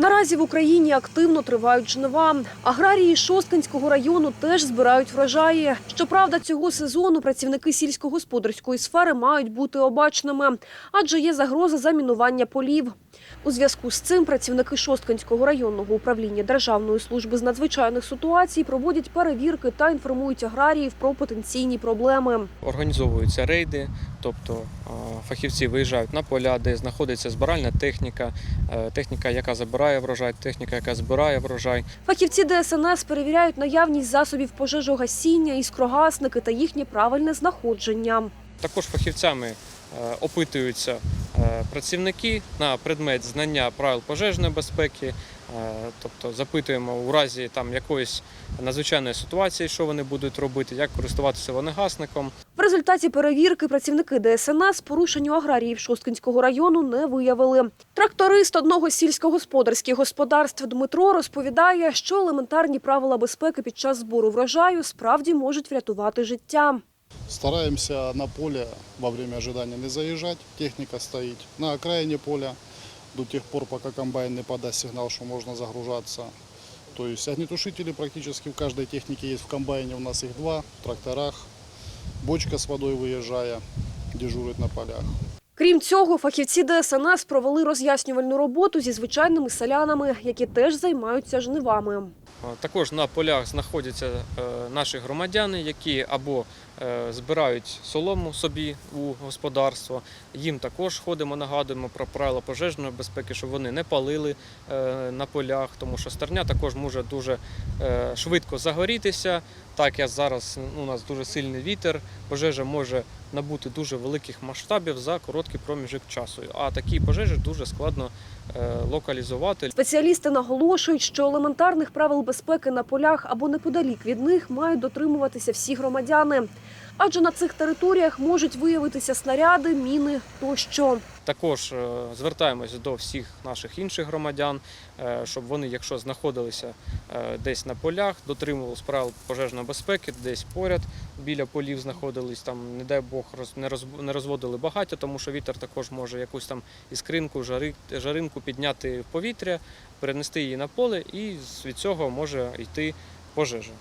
Наразі в Україні активно тривають жнива. Аграрії Шосткинського району теж збирають врожаї. Щоправда, цього сезону працівники сільськогосподарської сфери мають бути обачними, адже є загроза замінування полів. У зв'язку з цим працівники Шосткинського районного управління Державної служби з надзвичайних ситуацій проводять перевірки та інформують аграріїв про потенційні проблеми. Організовуються рейди, тобто фахівці виїжджають на поля, де знаходиться збиральна техніка, е, техніка, яка забирає врожай, техніка, яка збирає врожай. Фахівці ДСНС перевіряють наявність засобів пожежогасіння, іскрогасники та їхнє правильне знаходження. Також фахівцями опитуються е, працівники на предмет знання правил пожежної безпеки, е, тобто запитуємо у разі там якоїсь надзвичайної ситуації, що вони будуть робити, як користуватися вогнегасником. В результаті перевірки працівники ДСНС порушень у аграріїв Шосткинського району не виявили. Тракторист одного з сільськогосподарських господарств Дмитро розповідає, що елементарні правила безпеки під час збору врожаю справді можуть врятувати життя. Стараемся на поле во время ожидания не заезжать, техника стоит на окраине поля до тех пор, пока комбайн не подаст сигнал, что можно загружаться. То есть огнетушители практически в каждой технике есть, в комбайне у нас их два, в тракторах, бочка с водой выезжая, дежурит на полях. Крім цього, фахівці ДСНС провели роз'яснювальну роботу зі звичайними селянами, які теж займаються жнивами. Е, Також на полях знаходяться е, наші громадяни, які або е, збирають солому собі у господарство. Їм також ходимо, нагадуємо про правила пожежної безпеки, щоб вони не палили на полях, тому що стерня також може дуже швидко загорітися. Так як зараз у нас дуже сильний вітер, пожежа може набути дуже великих масштабів за короткий проміжок часу. А такі пожежі дуже складно локалізувати. Спеціалісти наголошують, що елементарних правил безпеки на полях або неподалік від них мають дотримуватися всі громадяни. Адже на цих територіях можуть виявитися снаряди, міни тощо. Також е, звертаємось до всіх наших інших громадян, е, щоб вони, якщо знаходилися е, десь на полях, дотримувалися правил пожежної безпеки, десь поряд біля полів знаходились, там, не дай Бог, не розводили багаття, тому що вітер також може якусь там іскринку, жаринку підняти в повітря, перенести її на поле, і від цього може йти пожежа.